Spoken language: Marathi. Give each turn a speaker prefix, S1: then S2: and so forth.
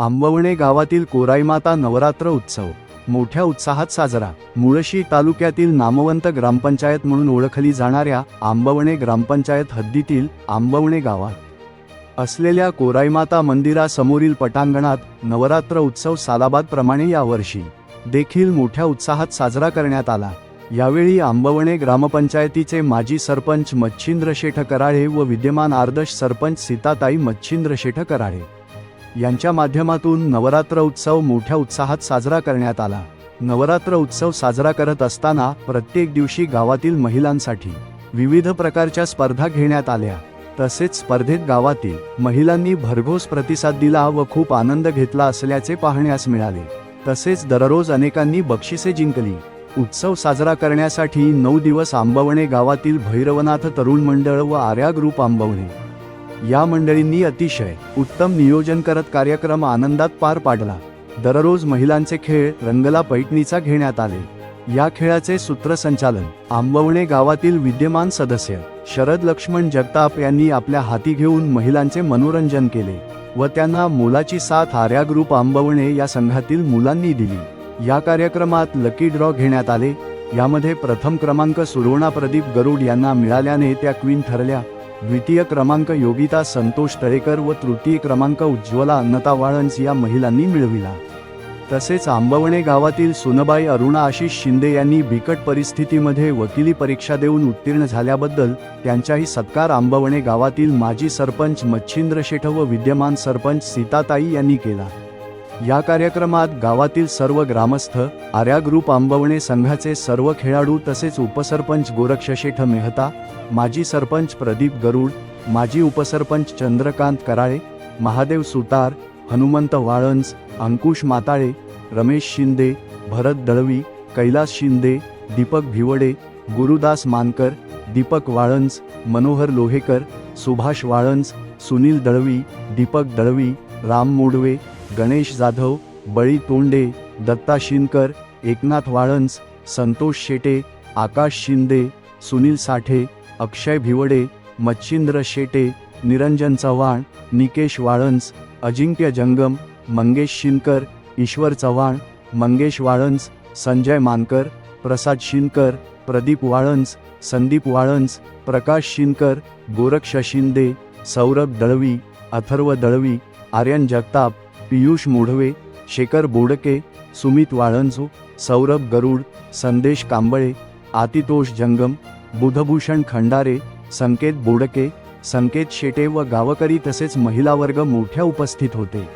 S1: आंबवणे गावातील कोराईमाता नवरात्र उत्सव. मोठ्या उत्साहात साजरा. मुळशी तालुक्यातील नामवंत ग्रामपंचायत म्हणून ओळखली जाणाऱ्या आंबवणे ग्रामपंचायत हद्दीतील आंबवणे गावात. असलेल्या कोराईमाता मंदिरासमोरील पटांगणात नवरात्र उत्सव सालाबादप्रमाणे यावर्षी देखील मोठ्या उत्साहात साजरा करण्यात आला. यावेळी आंबवणे ग्रामपंचायतीचे माजी सरपंच मच्छिंद्र शेठ कराळे व विद्यमान आर्दश सरपंच सीताताई मच्छिंद्र शेठ कराळे यांच्या माध्यमातून नवरात्र उत्सव मोठ्या उत्साहात साजरा करण्यात आला. नवरात्र उत्सव साजरा करत असताना प्रत्येक दिवशी गावातील महिलांसाठी विविध प्रकारच्या स्पर्धा घेण्यात आल्या. तसेच स्पर्धेत गावातील महिलांनी भरघोस प्रतिसाद दिला व खूप आनंद घेतला असल्याचे पाहण्यास मिळाले. तसेच दररोज अनेकांनी बक्षिसे जिंकली. उत्सव साजरा करण्यासाठी नऊ दिवस आंबवणे गावातील भैरवनाथ तरुण मंडळ व आर्या ग्रुप आंबवणे. या मंडळींनी अतिशय उत्तम नियोजन करत कार्यक्रम आनंदात पार पाडला. दररोज महिलांचे खेळ रंगला पैठणीचा घेण्यात आले. या खेळाचे सूत्रसंचालन आंबवणे गावातील विद्यमान सदस्य शरद लक्ष्मण जगताप यांनी आपल्या हाती घेऊन महिलांचे मनोरंजन केले व त्यांना मुलाची साथ आर्या ग्रुप आंबवणे या संघातील मुलांनी दिली. या कार्यक्रमात लकी ड्रॉ घेण्यात आले. यामध्ये प्रथम क्रमांक सुरवणा प्रदीप गरुड यांना मिळाल्याने त्या क्वीन ठरल्या. द्वितीय क्रमांक योगिता संतोष तळेकर व तृतीय क्रमांक उज्ज्वला अन्नता वाळंस या महिलांनी मिळविला. तसेच आंबवणे गावातील सुनबाई अरुणा आशिष शिंदे यांनी बिकट परिस्थितीमध्ये वकिली परीक्षा देऊन उत्तीर्ण झाल्याबद्दल त्यांचाही सत्कार आंबवणे गावातील माजी सरपंच मच्छिंद्र शेठ व विद्यमान सरपंच सीताताई यांनी केला. या कार्यक्रमात गावातील सर्व ग्रामस्थ आर्या ग्रुप आंबवणे संघाचे सर्व खेळाडू तसेच उपसरपंच गोरक्षशेठ मेहता माजी सरपंच प्रदीप गरुड माजी उपसरपंच चंद्रकांत कराळे महादेव सुतार हनुमंत वाळंज अंकुश माताळे रमेश शिंदे भरत दळवी कैलास शिंदे दीपक भिवडे गुरुदास मानकर दीपक वाळंज मनोहर लोहेकर सुभाष वाळंज सुनील दळवी दीपक दळवी राम मोडवे गणेश जाधव बळी तोंडे दत्ता शिनकर एकनाथ वाळंज संतोष शेटे आकाश शिंदे सुनील साठे अक्षय भिवडे मच्छिंद्र शेटे निरंजन चव्हाण निकेश वाळंज अजिंक्य जंगम मंगेश शिनकर ईश्वर चव्हाण मंगेश वाळंज संजय मानकर प्रसाद शिनकर प्रदीप वाळंज संदीप वाळंज प्रकाश शिनकर गोरक्ष शिंदे सौरभ दळवी अथर्व दळवी आर्यन जगताप पियुष मोढवे शेखर बोडके सुमित वाळंजू सौरभ गरुड संदेश कांबळे आतितोष जंगम बुधभूषण खंडारे संकेत बोडके संकेत शेटे व गावकरी तसेच महिला वर्ग मोठ्या उपस्थित होते.